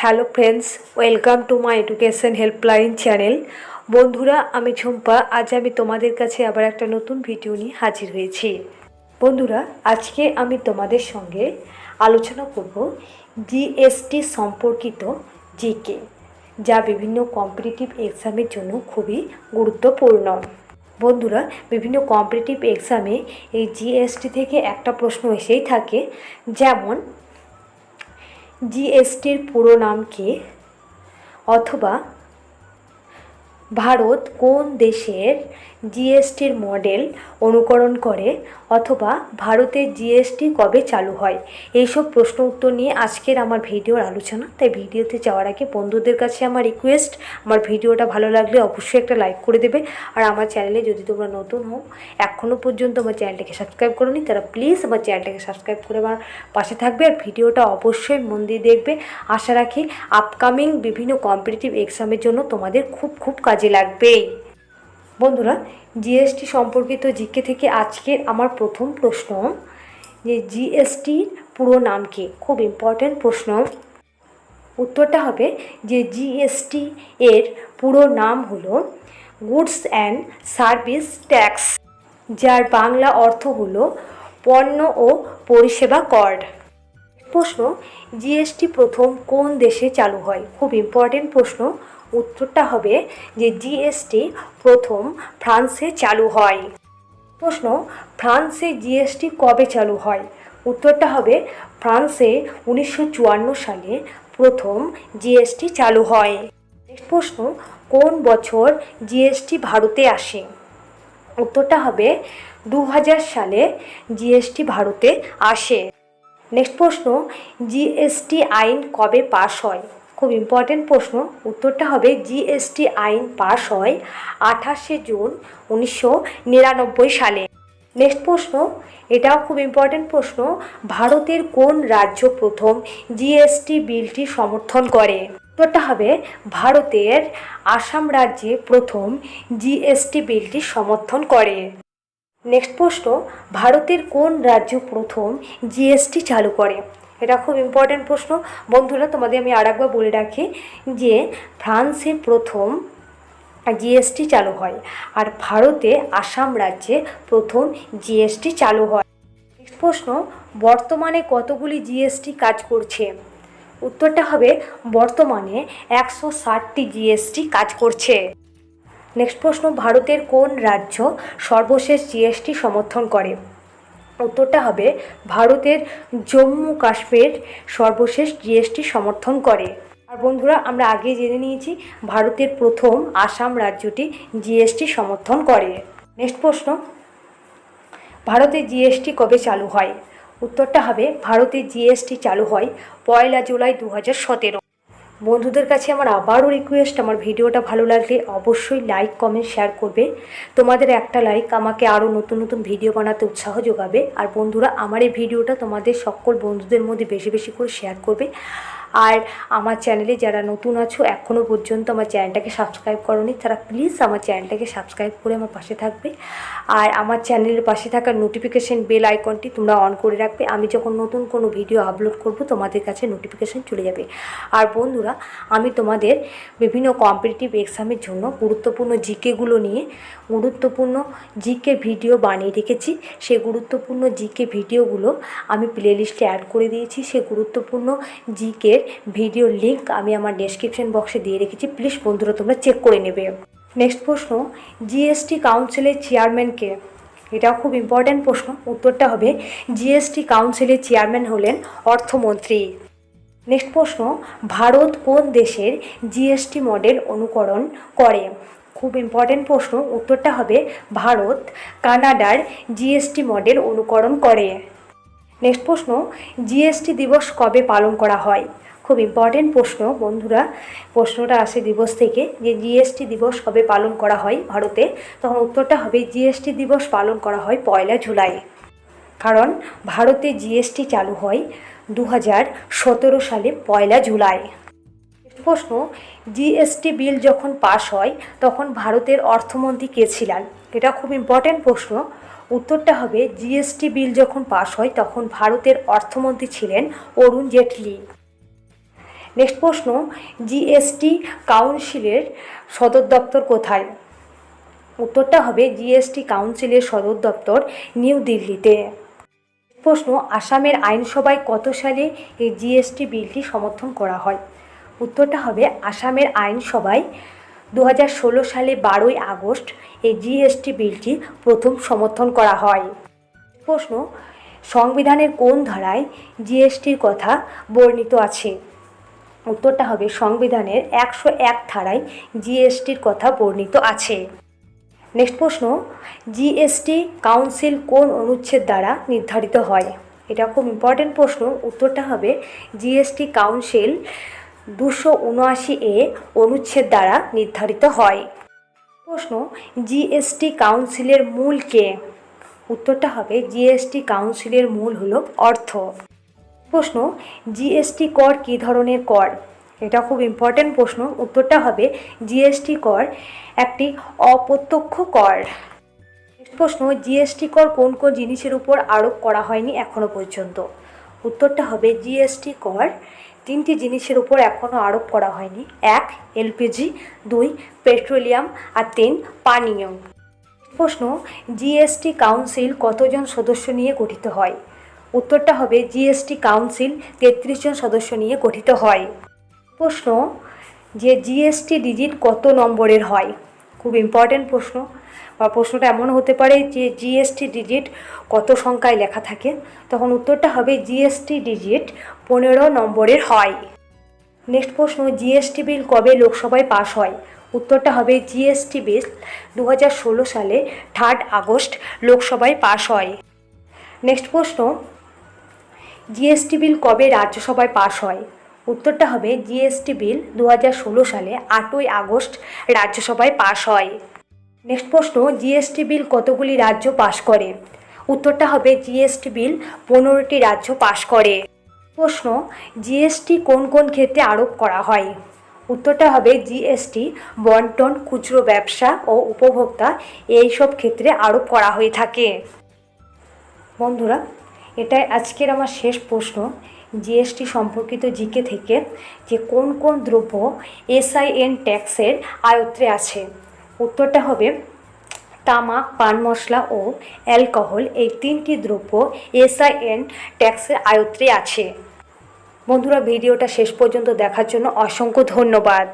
Hello friends, welcome to my education helpline channel. বন্ধুরা, আমি ঝুম্পা, আজ আমি তোমাদের কাছে আবার একটা নতুন ভিডিও নিয়ে হাজির হয়েছি। বন্ধুরা, আজকে আমি তোমাদের সঙ্গে আলোচনা করব জিএসটি সম্পর্কিত জিকে, যা বিভিন্ন কম্পিটিটিভ এক্সামের জন্য খুবই গুরুত্বপূর্ণ। বন্ধুরা, বিভিন্ন কম্পিটিটিভ এক্সামে এই জিএসটি থেকে একটা প্রশ্ন এসেই থাকে, যেমন জিএসটির পুরো নামকে অথবা ভারত কোন দেশের জিএসটির মডেল অনুকরণ করে অথবা ভারতের জিএসটি কবে চালু হয়? এইসব প্রশ্ন উত্তর নিয়ে আজকের আমার ভিডিওর আলোচনা। তাই ভিডিওতে যাওয়ার আগে বন্ধুদের কাছে আমার রিকোয়েস্ট আমার ভিডিওটা ভালো লাগলে অবশ্যই একটা লাইক করে দেবে। আর আমার চ্যানেলে যদি তোমরা নতুন হও এখনও পর্যন্ত আমার চ্যানেলটাকে সাবস্ক্রাইব করোনি, তারা প্লিজ আমার চ্যানেলটাকে সাবস্ক্রাইব করে আমার পাশে থাকবে। আর ভিডিওটা অবশ্যই মন দিয়ে দেখবে। আশা রাখি আপকামিং বিভিন্ন কম্পিটিটিভ এক্সামের জন্য তোমাদের খুব খুব কাজে লাগবেই বন্ধুরা জিএসটি সম্পর্কিত জিকে থেকে আজকের আমার প্রথম প্রশ্ন। যে জিএসটির পুরো নাম কি? খুব ইম্পর্ট্যান্ট প্রশ্ন। উত্তরটা হবে যে জিএসটি এর পুরো নাম হলো গুডস অ্যান্ড সার্ভিস ট্যাক্স যার বাংলা অর্থ হলো পণ্য ও পরিষেবা কর। প্রশ্ন জিএসটি প্রথম কোন দেশে চালু হয়? খুব ইম্পর্টেন্ট প্রশ্ন। উত্তরটা হবে যে জিএসটি প্রথম ফ্রান্সে চালু হয়। প্রশ্ন, ফ্রান্সে জিএসটি কবে চালু হয়? উত্তরটা হবে ফ্রান্সে উনিশশো চুয়ান্ন সালে প্রথম জিএসটি চালু হয়। নেক্সট প্রশ্ন, কোন বছর জিএসটি ভারতে আসে? উত্তরটা হবে দু হাজার সালে জিএসটি ভারতে আসে। নেক্সট প্রশ্ন জিএসটি আইন কবে পাশ হয়? খুব ইম্পর্টেন্ট প্রশ্ন। উত্তরটা হবে জিএসটি আইন পাশ হয় আঠাশে জুন উনিশশো নিরানব্বই সালে। নেক্সট প্রশ্ন, এটাও খুব ইম্পর্টেন্ট প্রশ্ন, ভারতের কোন রাজ্য প্রথম জিএসটি বিলটি সমর্থন করে? উত্তরটা হবে ভারতের আসাম রাজ্যে প্রথম জিএসটি বিলটি সমর্থন করে। নেক্সট প্রশ্ন, ভারতের কোন রাজ্য প্রথম জিএসটি চালু করে? এটা খুব ইম্পর্ট্যান্ট প্রশ্ন। বন্ধুরা, তোমাদের আমি আর একবার বলে রাখি যে, ফ্রান্সে প্রথম জিএসটি চালু হয় আর ভারতে আসাম রাজ্যে প্রথম জিএসটি চালু হয়। নেক্সট প্রশ্ন, বর্তমানে কতগুলি জিএসটি কাজ করছে? উত্তরটা হবে, বর্তমানে একশো ষাটটি জিএসটি কাজ করছে। নেক্সট প্রশ্ন, ভারতের কোন রাজ্য সর্বশেষ জিএসটি সমর্থন করে? উত্তরটা হবে ভারতের জম্মু কাশ্মীর সর্বশেষ জিএসটি সমর্থন করে। আর বন্ধুরা, আমরা আগে জেনে নিয়েছি ভারতের প্রথম আসাম রাজ্যটি জিএসটি সমর্থন করে। নেক্সট প্রশ্ন, ভারতে জিএসটি কবে চালু হয়? উত্তরটা হবে, ভারতে জিএসটি চালু হয় পয়লা জুলাই দু হাজার সতেরো। বন্ধুদের কাছে আমার আবারও রিকোয়েস্ট আমার ভিডিওটা ভালো লাগলে অবশ্যই লাইক কমেন্ট শেয়ার করবে। তোমাদের একটা লাইক আমাকে আরও নতুন নতুন ভিডিও বানাতে উৎসাহ যোগাবে। আর বন্ধুরা, আমার এই ভিডিওটা তোমাদের সকল বন্ধুদের মধ্যে বেশি বেশি করে শেয়ার করবে। আর আমার চ্যানেলে যারা নতুন আছো এখনও পর্যন্ত আমার চ্যানেলটাকে সাবস্ক্রাইব করনি, তারা প্লিজ আমার চ্যানেলটাকে সাবস্ক্রাইব করে আমার পাশে থাকবে। আর আমার চ্যানেলের পাশে থাকা নোটিফিকেশান বেল আইকনটি তোমরা অন করে রাখবে। আমি যখন নতুন কোনো ভিডিও আপলোড করব, তোমাদের কাছে নোটিফিকেশান চলে যাবে। আর বন্ধুরা, আমি তোমাদের বিভিন্ন কম্পিটিটিভ এক্সামের জন্য গুরুত্বপূর্ণ জিকেগুলো নিয়ে গুরুত্বপূর্ণ জিকে ভিডিও বানিয়ে রেখেছি। সেই গুরুত্বপূর্ণ জিকে ভিডিওগুলো আমি প্লেলিস্টে অ্যাড করে দিয়েছি। সেই গুরুত্বপূর্ণ জিকের ভিডিও লিঙ্ক আমি আমার ডেসক্রিপশন বক্সে দিয়ে রেখেছি। প্লিজ বন্ধুরা, তোমরা চেক করে নেবে। নেক্সট প্রশ্ন জিএসটি কাউন্সিলের চেয়ারম্যানকে এটাও খুব ইম্পর্ট্যান্ট প্রশ্ন। উত্তরটা হবে জিএসটি কাউন্সিলের চেয়ারম্যান হলেন অর্থমন্ত্রী। নেক্সট প্রশ্ন, ভারত কোন দেশের জিএসটি মডেল অনুকরণ করে? খুব ইম্পর্ট্যান্ট প্রশ্ন। উত্তরটা হবে, ভারত কানাডার জিএসটি মডেল অনুকরণ করে। নেক্সট প্রশ্ন জিএসটি দিবস কবে পালন করা হয়? খুব ইম্পর্টেন্ট প্রশ্ন, বন্ধুরা। প্রশ্নটা আসে দিবস থেকে, যে জিএসটি দিবস কবে পালন করা হয় ভারতে? তখন উত্তরটা হবে জিএসটি দিবস পালন করা হয় পয়লা জুলাই। কারণ ভারতে জিএসটি চালু হয় দু হাজার সতেরো সালে পয়লা জুলাই। প্রশ্ন জিএসটি বিল যখন পাশ হয়, তখন ভারতের অর্থমন্ত্রী কে ছিলেন? এটা খুব ইম্পর্ট্যান্ট প্রশ্ন। উত্তরটা হবে জিএসটি বিল যখন পাশ হয়, তখন ভারতের অর্থমন্ত্রী ছিলেন অরুণ জেটলি। নেক্সট প্রশ্ন জিএসটি কাউন্সিলের সদর দপ্তর কোথায়? উত্তরটা হবে জিএসটি কাউন্সিলের সদর দপ্তর নিউ দিল্লিতে। প্রশ্ন, আসামের আইনসভায় কত সালে এই জিএসটি বিলটি সমর্থন করা হয়? উত্তরটা হবে আসামের আইনসভায় দু হাজার ষোলো সালে বারোই আগস্ট এই জিএসটি বিলটি প্রথম সমর্থন করা হয়। প্রশ্ন, সংবিধানের কোন ধারায় জিএসটির কথা বর্ণিত আছে? উত্তরটা হবে সংবিধানের একশো এক ধারায় জিএসটির কথা বর্ণিত আছে। নেক্সট প্রশ্ন, জিএসটি কাউন্সিল কোন অনুচ্ছেদ দ্বারা নির্ধারিত হয়? এটা খুব ইম্পর্টেন্ট প্রশ্ন। উত্তরটা হবে জিএসটি কাউন্সিল দুশো উনআশি এ অনুচ্ছেদ দ্বারা নির্ধারিত হয়। প্রশ্ন, জিএসটি কাউন্সিলের মূল কে? উত্তরটা হবে জিএসটি কাউন্সিলের মূল হলো অর্থ। প্রশ্ন জিএসটি কর কী ধরনের কর? এটা খুব ইম্পর্ট্যান্ট প্রশ্ন। উত্তরটা হবে জিএসটি কর একটি অপ্রত্যক্ষ কর। প্রশ্ন জিএসটি কর কোন কোন জিনিসের উপর আরোপ করা হয়নি এখনও পর্যন্ত? উত্তরটা হবে জিএসটি কর তিনটি জিনিসের উপর এখনও আরোপ করা হয়নি। এক এলপিজি দুই, পেট্রোলিয়াম, আর তিন, পানীয়। প্রশ্ন জিএসটি কাউন্সিল কতজন সদস্য নিয়ে গঠিত হয়? উত্তরটা হবে জিএসটি কাউন্সিল তেত্রিশ জন সদস্য নিয়ে গঠিত হয়। প্রশ্ন, যে জিএসটি ডিজিট কত নম্বরের হয়? খুব ইম্পর্ট্যান্ট প্রশ্ন। বা প্রশ্নটা এমন হতে পারে যে জিএসটি ডিজিট কত সংখ্যায় লেখা থাকে। তখন উত্তরটা হবে জিএসটি ডিজিট পনেরো নম্বরের হয়। নেক্সট প্রশ্ন, জিএসটি বিল কবে লোকসভায় পাশ হয়? উত্তরটা হবে জিএসটি বিল দু হাজার ষোলো সালে থার্ড আগস্ট লোকসভায় পাশ হয়। নেক্সট প্রশ্ন জিএসটি বিল কবে রাজ্যসভায় পাশ হয়? উত্তরটা হবে জিএসটি বিল দু হাজার ষোলো সালে আটই আগস্ট রাজ্যসভায় পাশ হয়। নেক্সট প্রশ্ন, জিএসটি বিল কতগুলি রাজ্য পাশ করে? উত্তরটা হবে জিএসটি বিল পনেরোটি রাজ্য পাশ করে। প্রশ্ন, জিএসটি কোন কোন ক্ষেত্রে আরোপ করা হয়? উত্তরটা হবে জিএসটি, বন্টন, খুচরো ব্যবসা ও উপভোক্তা, এইসব ক্ষেত্রে আরোপ করা হয়ে থাকে। বন্ধুরা এটাই আজকের আমার শেষ প্রশ্ন জিএসটি সম্পর্কিত জিকে থেকে যে কোন কোন দ্রব্য এসআইএন ট্যাক্সের আয়ত্রে আছে। উত্তরটা হবে তামাক, পান মশলা ও অ্যালকোহল এই তিনটি দ্রব্য এসআইএন ট্যাক্সের আয়ত্রে আছে। বন্ধুরা, ভিডিওটা শেষ পর্যন্ত দেখার জন্য অসংখ্য ধন্যবাদ।